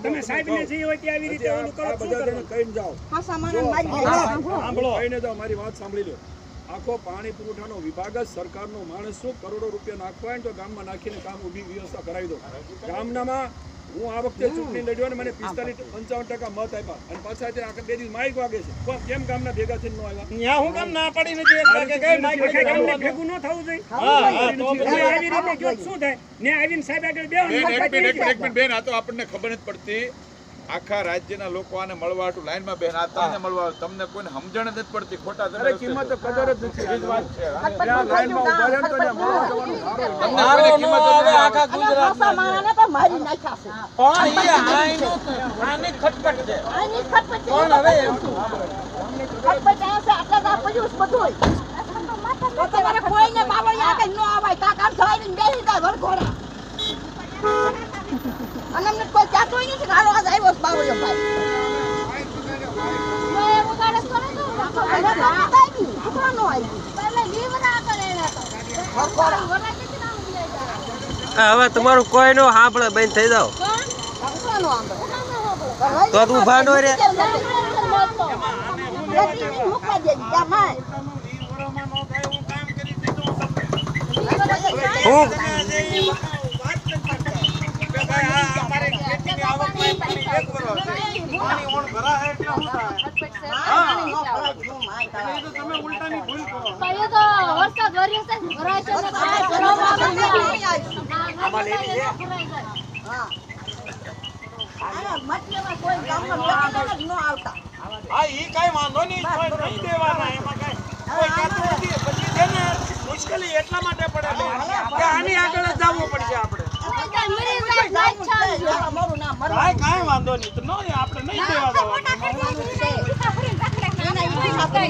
તમે સમજી ને જે હોય તે આવી રીતે કરો આ શું બધા કરવાનું? જણ કહીને જાઓ પાછા માણસ મારી સાંભળો. કહીને જાઓ મારી વાત સાંભળી લો આખો પાણી પુરવઠાનો વિભાગ જ સરકારનો માણસ શું કરોડો રૂપિયા નાખવા હોય તો ગામમાં નાખીને કામ ઊભી વ્યવસ્થા કરાવી દો. ગામનામાં હું આ વખતે ચૂંટણી લડ્યો ને મને પિસ્તાલીસ પંચાવન ટકા મત આપ્યા. અને પાછા અત્યારે આખા બે દિવસ માઇક વાગે છે. પણ કેમ ગામના ભેગા થઈને ન આવ્યા? ત્યાં હું કામ ના પડી નથી એટલે કે કઈ માઈક આખા ગામને ભેગું ન થવું જોઈએ. હા હા તો આવી રીતે શું થાય? ને આવીને સાહેબ આગળ બેહવાનું. બેન, એક મિનિટ, એક મિનિટ, એક મિનિટ, બેન, આ તો આપણને ખબર નથી પડતી. આખા રાજ્યના લોકો આને મળવા હતું લાઈનમાં બેન આ તમને મળવા તમને કોઈને સમજણ જ નથી પડતી ખોટા તમે કિંમત તો કદર જ નથી એ જ વાત છે. ત્યાં લાઈનમાં ઊભા રહે ને તો મળવા જવાનું સારું. તમને કોઈને કિંમત આવે આખા ગુજરાતમાં મારાને તો મારી નાખ્યા છે. પણ એ આઈનો આની ખટપટ છે. આની ખટપટ છે, પણ હવે એમ ખટપટ આ છે, આટલા તો આ પડ્યું. તો તમારે કોઈને બાવળિયા આગળ ન આવાય, કાકા કામ થવાય ને બેસી જાય વરઘોડા. અને કહેતોય નથી હાલો આજ આવ્યો છે બાવળિયો ભાઈ. હવે તમારું કોઈ નો સાંભળે બેન થઈ જાવ. તો તું ભાન હું કામ કરી દીધું હું વાત નથી કરતા. કે ભાઈ આ અમારે ખેતીની આવકમાં પાણી એક વરસ છે. પાણી ઓણ ભરાય એટલે શું થાય? પાણી નો ભરાય, શું માય તારા. એ તો તમે ઉલટાની ભૂલ કરો. વરસાદ વર્યો છે ભરાય છે ને કાંઈ ભરવામાં આવે નહીં. હા. આના મતલબ કોઈ ગામમાં બેઠેલા જ ન આવતા. હા ઈ કાંઈ વાંધો નહીં પણ નહીં દેવાના એમાં કાંઈ કોઈ કહેતું નથી પછી છે ને મુશ્કેલી એટલા માટે પડે કે આની આગળ જ જવું પડશે આપણે મરી જાય, જાય મારું ના મરવું. કાંઈ કાંઈ વાંધો નહીં તો નહીં આપણે નહીં દેવા દેવાનું એના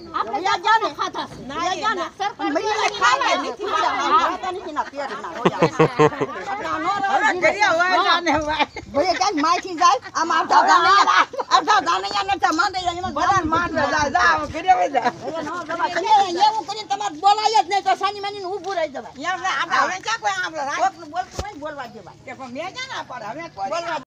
હવે જાય તો કોઈ ઈ. એકબીજાને વચ્ચે ના કોઈ આ ખાય, કોઈ આ ખાય, કોઈ ઈ રાખે. તો ઈ બોલતા નથી. નો તારી સાથે બોલે, પેટ ખોટા. ખોટા. ખોટા. નાખી જાય. ભગવાન જેટલા છે ગમે એના. આપણે વયા જા ને. છે. જા ને. મરીને ખાવાય નથી. આ ખાતા નથી ના પેટના હોયા. ભલે જાય, આમ દાનૈયા- દાનૈયા એમાં ગામ એવું કરીને તમારે બોલાય જ નહીં તો સાની માની ઊભું રહી જવાય કોકનું બોલતું હોય ને બોલવા દેવાય બોલવા